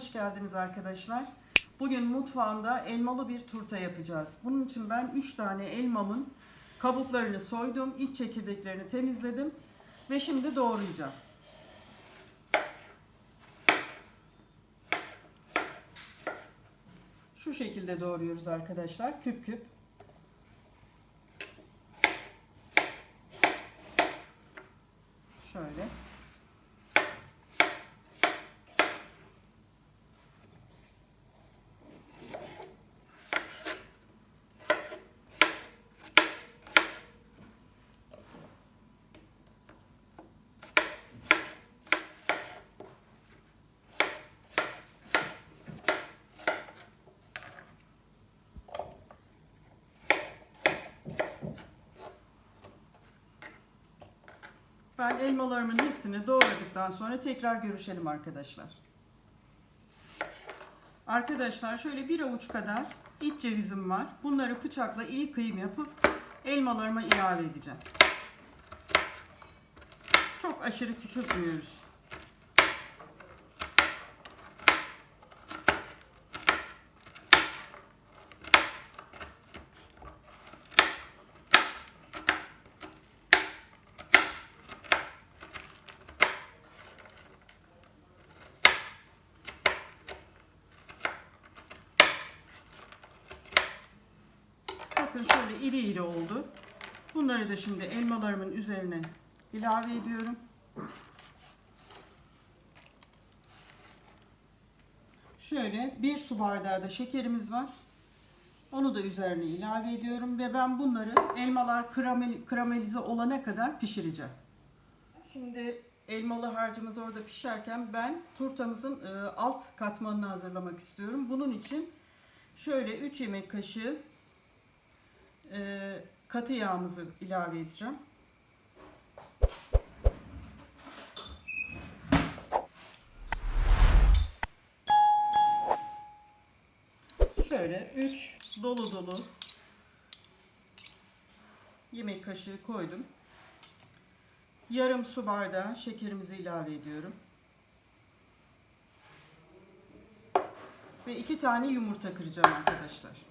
hoş geldiniz arkadaşlar. Bugün mutfağımda elmalı bir turta yapacağız. Bunun için ben 3 tane elmamın kabuklarını soydum, iç çekirdeklerini temizledim ve şimdi doğrayacağım. Şu şekilde doğruyoruz arkadaşlar, küp küp. Şöyle. Ben elmalarımın hepsini doğradıktan sonra tekrar görüşelim arkadaşlar. Arkadaşlar şöyle bir avuç kadar iç cevizim var. Bunları bıçakla iyi kıyım yapıp elmalarıma ilave edeceğim. Çok aşırı küçültmüyoruz. Bakın şöyle iri iri oldu. Bunları da şimdi elmalarımın üzerine ilave ediyorum. Şöyle bir su bardağı da şekerimiz var. Onu da üzerine ilave ediyorum ve ben bunları elmalar karamel, karamelize olana kadar pişireceğim. Şimdi elmalı harcımız orada pişerken ben turtamızın e, alt katmanını hazırlamak istiyorum. Bunun için şöyle 3 yemek kaşığı e, katı yağımızı ilave edeceğim. Şöyle 3 dolu dolu yemek kaşığı koydum. Yarım su bardağı şekerimizi ilave ediyorum. Ve iki tane yumurta kıracağım arkadaşlar.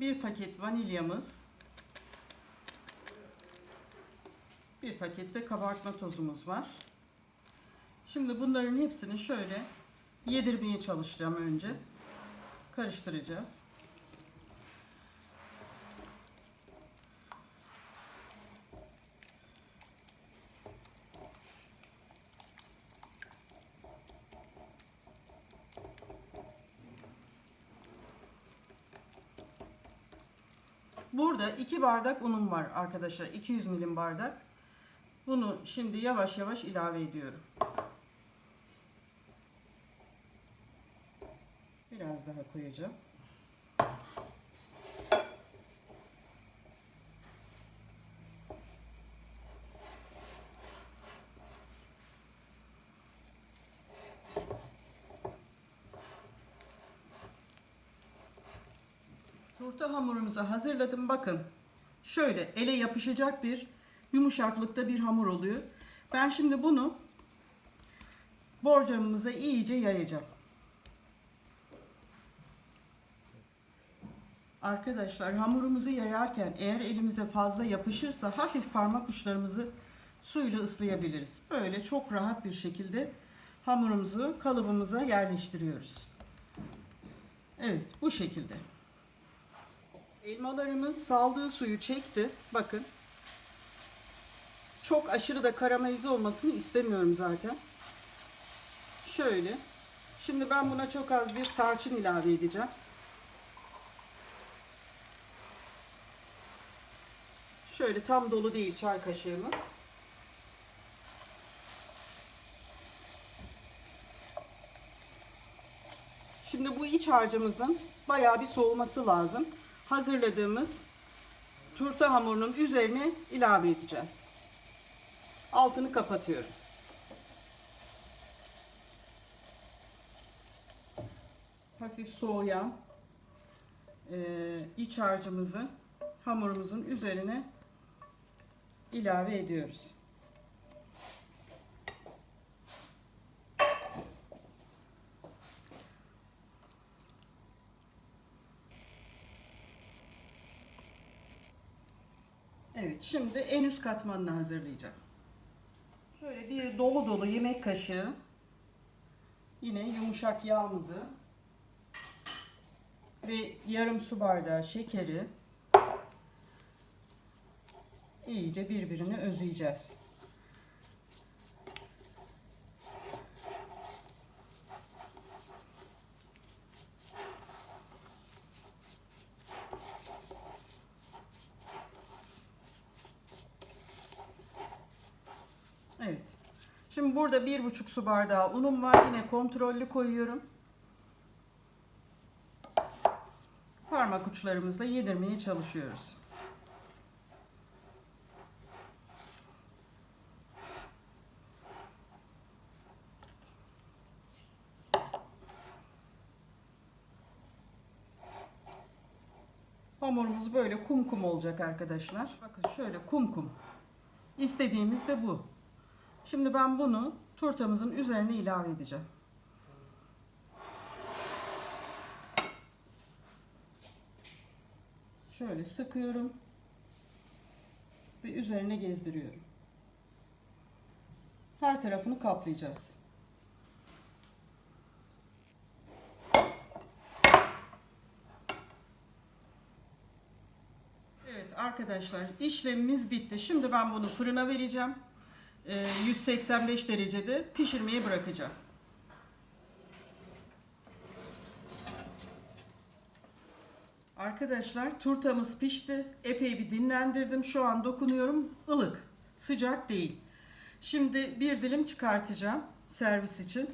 Bir paket vanilyamız. Bir pakette kabartma tozumuz var. Şimdi bunların hepsini şöyle yedirmeye çalışacağım önce. Karıştıracağız. Burada 2 bardak unum var arkadaşlar. 200 milim bardak. Bunu şimdi yavaş yavaş ilave ediyorum. Biraz daha koyacağım. Turta hamurumuzu hazırladım. Bakın şöyle ele yapışacak bir yumuşaklıkta bir hamur oluyor. Ben şimdi bunu borcamımıza iyice yayacağım. Arkadaşlar hamurumuzu yayarken eğer elimize fazla yapışırsa hafif parmak uçlarımızı suyla ıslayabiliriz. Böyle çok rahat bir şekilde hamurumuzu kalıbımıza yerleştiriyoruz. Evet bu şekilde. Elmalarımız saldığı suyu çekti. Bakın. Çok aşırı da karamelize olmasını istemiyorum zaten. Şöyle. Şimdi ben buna çok az bir tarçın ilave edeceğim. Şöyle tam dolu değil çay kaşığımız. Şimdi bu iç harcımızın bayağı bir soğuması lazım. Hazırladığımız turta hamurunun üzerine ilave edeceğiz. Altını kapatıyorum. Hafif soğuyan e, iç harcımızı hamurumuzun üzerine ilave ediyoruz. Evet, şimdi en üst katmanını hazırlayacağım. Şöyle bir dolu dolu yemek kaşığı yine yumuşak yağımızı ve yarım su bardağı şekeri iyice birbirini özleyeceğiz. Evet. Şimdi burada bir buçuk su bardağı unum var. Yine kontrollü koyuyorum. Parmak uçlarımızla yedirmeye çalışıyoruz. Hamurumuz böyle kum kum olacak arkadaşlar. Bakın şöyle kum kum. İstediğimiz de bu. Şimdi ben bunu turtamızın üzerine ilave edeceğim. Şöyle sıkıyorum ve üzerine gezdiriyorum. Her tarafını kaplayacağız. Evet arkadaşlar işlemimiz bitti. Şimdi ben bunu fırına vereceğim. Ee, 185 derecede pişirmeye bırakacağım. Arkadaşlar turtamız pişti. Epey bir dinlendirdim. Şu an dokunuyorum. Ilık. Sıcak değil. Şimdi bir dilim çıkartacağım servis için.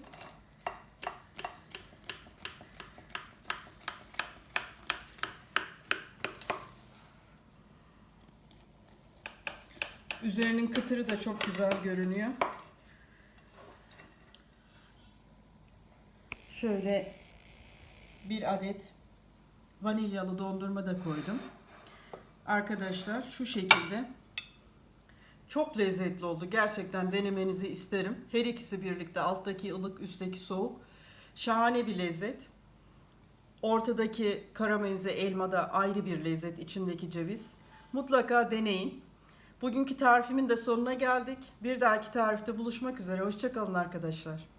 Üzerinin kıtırı da çok güzel görünüyor. Şöyle bir adet vanilyalı dondurma da koydum. Arkadaşlar şu şekilde çok lezzetli oldu. Gerçekten denemenizi isterim. Her ikisi birlikte alttaki ılık, üstteki soğuk. Şahane bir lezzet. Ortadaki karamelize elma da ayrı bir lezzet. içindeki ceviz. Mutlaka deneyin. Bugünkü tarifimin de sonuna geldik. Bir dahaki tarifte buluşmak üzere. Hoşçakalın arkadaşlar.